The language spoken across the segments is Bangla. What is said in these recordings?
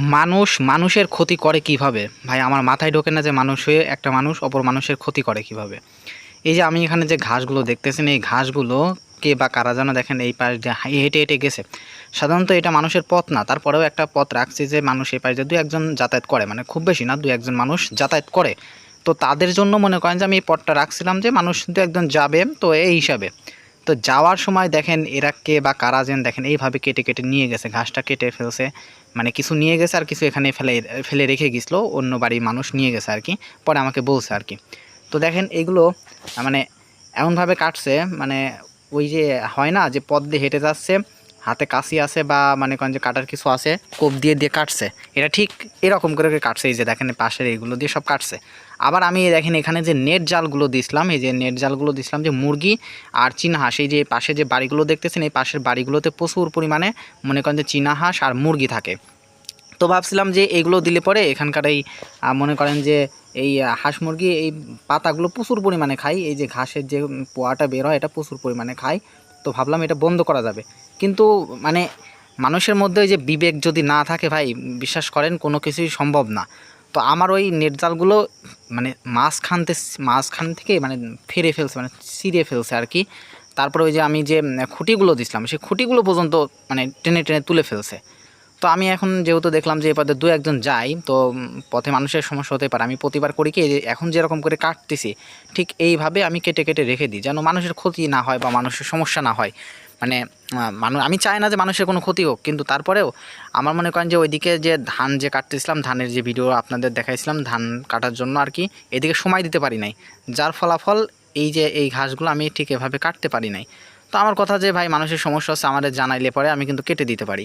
মানুষ, মানুষের ক্ষতি করে কীভাবে? ভাই, আমার মাথায় ঢোকে না যে মানুষ হয়ে একটা মানুষ অপর মানুষের ক্ষতি করে কীভাবে? এই যে আমি এখানে যে ঘাসগুলো দেখতেছেন, এই ঘাসগুলো কে বা কারা যেন দেখেন, এই পাশ হাই- হেঁটে হেঁটে গেছে। সাধারণত এটা মানুষের পথ না। তারপরেও একটা পথ রাখছে যে মানুষ এই পাশ দিয়ে দু একজন যাতায়াত করে। মানে খুব বেশি না দু একজন মানুষ যাতায়াত করে। তো তাদের জন্য মনে করেন যে আমি এই পথটা রাখছিলাম যে মানুষ দু একজন যাবে তো এই হিসাবে। তো যাওয়ার সময় দেখেন এরা কে বা কারা যেন দেখেন, এইভাবে কেটে কেটে নিয়ে গেছে, ঘাসটা কেটে ফেলছে। মানে কিছু নিয়ে গেছে আর কিছু এখানে ফেলে ফেলে রেখে গেছিল, অন্য বাড়ির মানুষ নিয়ে গেছে আর কি, পরে আমাকে বলছে আর কি। তো দেখেন এগুলো মানে এমনভাবে কাটছে মানে ওই যে হয় না যে পথ দিয়ে হেঁটে যাচ্ছে হাতে কাশি আছে বা মানে করেন যে কাটার কিছু আছে, কোপ দিয়ে দিয়ে কাটছে। এটা ঠিক এরকম করে কাটছে, এই যে দেখেন পাশের এইগুলো দিয়ে সব কাটছে। আবার আমি দেখেন এখানে যে নেট জালগুলো দিছিলাম, এই যে নেট জালগুলো দিছিলাম যে মুরগি আর চীনা হাঁস, এই যে পাশে যে বাড়িগুলো দেখতেছেন, এই পাশের বাড়িগুলোতে প্রচুর পরিমাণে মনে করেন যে চীনা হাঁস আর মুরগি থাকে। তো ভাবছিলাম যে এগুলো দিলে পরে এখানকার এই মনে করেন যে এই হাঁস মুরগি, এই পাতাগুলো প্রচুর পরিমাণে খাই। এই যে ঘাসের যে পোয়াটা বের হয়, এটা প্রচুর পরিমাণে খায় তো ভাবলাম এটা বন্ধ করা যাবে। কিন্তু মানে মানুষের মধ্যে যে বিবেক যদি না থাকে ভাই, বিশ্বাস করেন কোনো কিছুই সম্ভব না। তো আমার ওই নেট জালগুলো মানে মাঝখানতে মাঝখান থেকে মানে ফেরে ফেলছে মানে ছিঁড়ে ফেলছে আর কি। তারপরে ওই যে আমি যে খুঁটিগুলো দিছিলাম, সেই খুঁটিগুলো পর্যন্ত মানে টেনে টেনে তুলে ফেলছে। তো আমি এখন যেহেতু দেখলাম যে এ পথে দু একজন যাই তো পথে মানুষের সমস্যা হতে পারে। আমি প্রতিবার করি কি এখন যেরকম করে কাটতেছি, ঠিক এইভাবে আমি কেটে কেটে রেখে দিই, যেন মানুষের ক্ষতি না হয় বা মানুষের সমস্যা না হয়। মানে মানুষ আমি চাই না যে মানুষের কোনো ক্ষতি হোক, কিন্তু তারপরেও আমার মনে করেন যে ওইদিকে যে ধান যে কাটতেছিলাম, ধানের যে ভিডিও আপনাদের দেখাইছিলাম, ধান কাটার জন্য আর কি, এদিকে সময় দিতে পারি নাই। যার ফলাফল এই যে এই ঘাসগুলো আমি ঠিক এভাবে কাটতে পারি নাই। তো আমার কথা যে ভাই, মানুষের সমস্যা হচ্ছে আমাদের জানাইলে পরে আমি কিন্তু কেটে দিতে পারি।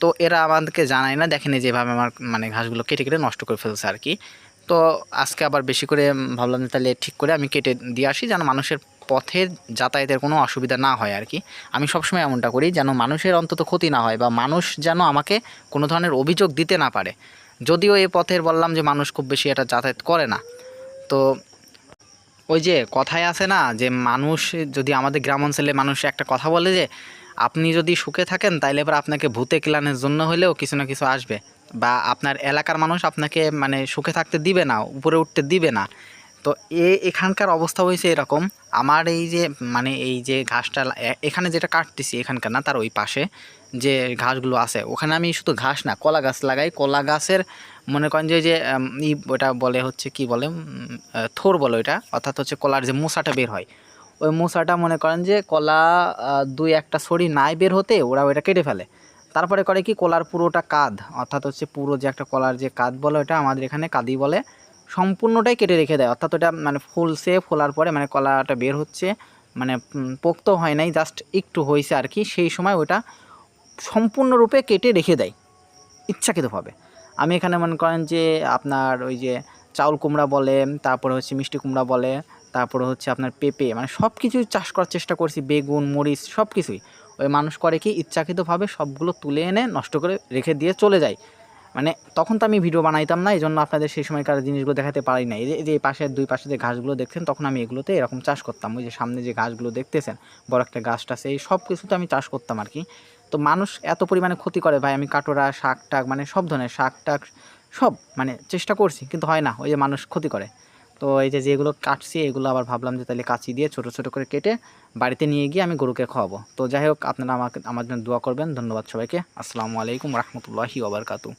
তো এরা আমাদেরকে জানায় না, দেখেনি যেভাবে আমার মানে ঘাসগুলো কেটে কেটে নষ্ট করে ফেলছে আর কি। তো আজকে আবার বেশি করে ভাবলাম যে তাহলে ঠিক করে আমি কেটে দিয়ে আসি যেন মানুষের পথে যাতায়াতের কোনো অসুবিধা না হয় আর কি। আমি সবসময় এমনটা করি যেন মানুষের অন্তত ক্ষতি না হয় বা মানুষ যেন আমাকে কোনো ধরনের অভিযোগ দিতে না পারে। যদিও এই পথের বললাম যে মানুষ খুব বেশি এটা যাতায়াত করে না। তো ওই যে কথায় আছে না যে মানুষ যদি আমাদের গ্রাম অঞ্চলে মানুষ একটা কথা বলে যে আপনি যদি সুখে থাকেন, তাইলে এবার আপনাকে ভূতে ক্লানের জন্য হলেও কিছু না কিছু আসবে। বা আপনার এলাকার মানুষ আপনাকে মানে সুখে থাকতে দিবে না, উপরে উঠতে দিবে না। তো এ, এখানকার অবস্থা হয়েছে এরকম। আমার এই যে মানে এই যে ঘাসটা এখানে যেটা কাটতেছি এখানকার না, তার ওই পাশে যে ঘাসগুলো আছে, ওখানে আমি শুধু ঘাস না, কলা গাছ লাগাই। কলা গাছের মনে করেন যে যে ওটা বলে হচ্ছে কি বলে থোর বলে ওইটা। অর্থাৎ হচ্ছে কলার যে মোসাটা বের হয় ওই মোসাটা মনে করেন যে কলা দুই একটা ছড়ি নাই বের হতে ওরা ওইটা কেটে ফেলে। তারপরে করে কি কলার পুরোটা কাঁধ, অর্থাৎ হচ্ছে পুরো যে একটা কলার যে কাঁধ বলে ওটা আমাদের এখানে কাঁদি বলে, সম্পূর্ণটাই কেটে রেখে দেয়। অর্থাৎ ওটা মানে ফুলছে ফোলার পরে মানে কলাটা বের হচ্ছে মানে পোক্ত হয় নাই জাস্ট একটু হয়েছে আর কি, সেই সময় ওটা সম্পূর্ণরূপে কেটে রেখে দেয়, ইচ্ছাকৃতভাবে। আমি এখানে মনে করেন যে আপনার ওই যে চাউল কুমড়া বলে, তারপরে হচ্ছে মিষ্টি কুমড়া বলে তারপরে হচ্ছে আপনার পেঁপে মানে সব কিছুই চাষ করার চেষ্টা করছি, বেগুন, মরিচ সব কিছুই ওই মানুষ করে কি ইচ্ছাকৃতভাবে সবগুলো তুলে এনে নষ্ট করে রেখে দিয়ে চলে যায়। মানে তখন তো আমি ভিডিও বানাইতাম না এই জন্য আপনাদের সেই সময়কার জিনিসগুলো দেখাতে পারি না এই যে- এই পাশে দুই পাশে যে ঘাসগুলো দেখছেন, তখন আমি এগুলোতে এরকম চাষ করতাম। ওই যে সামনে যে ঘাসগুলো দেখতেছেন, বড় একটা গাছটা এই সব কিছুতে আমি চাষ করতাম আর কি। তো মানুষ এত পরিমাণে ক্ষতি করে, ভাই, আমি কাটোরা, শাক টাক মানে সব ধরনের শাক টাক, সব মানে চেষ্টা করছি, কিন্তু হয় না, ওই যে মানুষ ক্ষতি করে। তো এই যে যেগুলো কাটছি, এগুলো আবার ভাবলাম যে তাহলে কাচি দিয়ে ছোটো ছোটো করে কেটে বাড়িতে নিয়ে গিয়ে আমি গরুকে খাওয়াবো। তো যাই হোক, আপনারা আমাকে, আমার জন্য দোয়া করবেন। ধন্যবাদ সবাইকে। আসসালামু আলাইকুম রহমতুল্লাহি ওবরকাতু